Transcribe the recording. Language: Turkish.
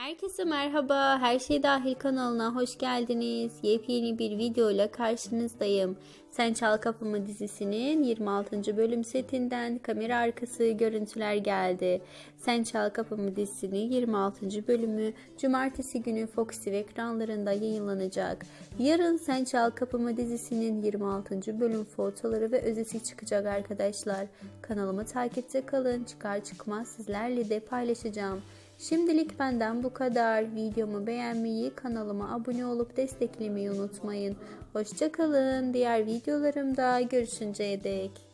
Herkese merhaba. Her şey dahil kanalına hoş geldiniz. Yepyeni bir video ile karşınızdayım. Sen Çal Kapımı dizisinin 26. bölüm setinden kamera arkası görüntüler geldi. Sen Çal Kapımı dizisinin 26. bölümü cumartesi günü Fox TV ekranlarında yayınlanacak. Yarın Sen Çal Kapımı dizisinin 26. bölüm fotoları ve özeti çıkacak arkadaşlar. Kanalımı takipte kalın. Çıkar çıkmaz sizlerle de paylaşacağım. Şimdilik benden bu kadar. Videomu beğenmeyi, kanalıma abone olup desteklemeyi unutmayın. Hoşçakalın. Diğer videolarımda görüşünceye dek.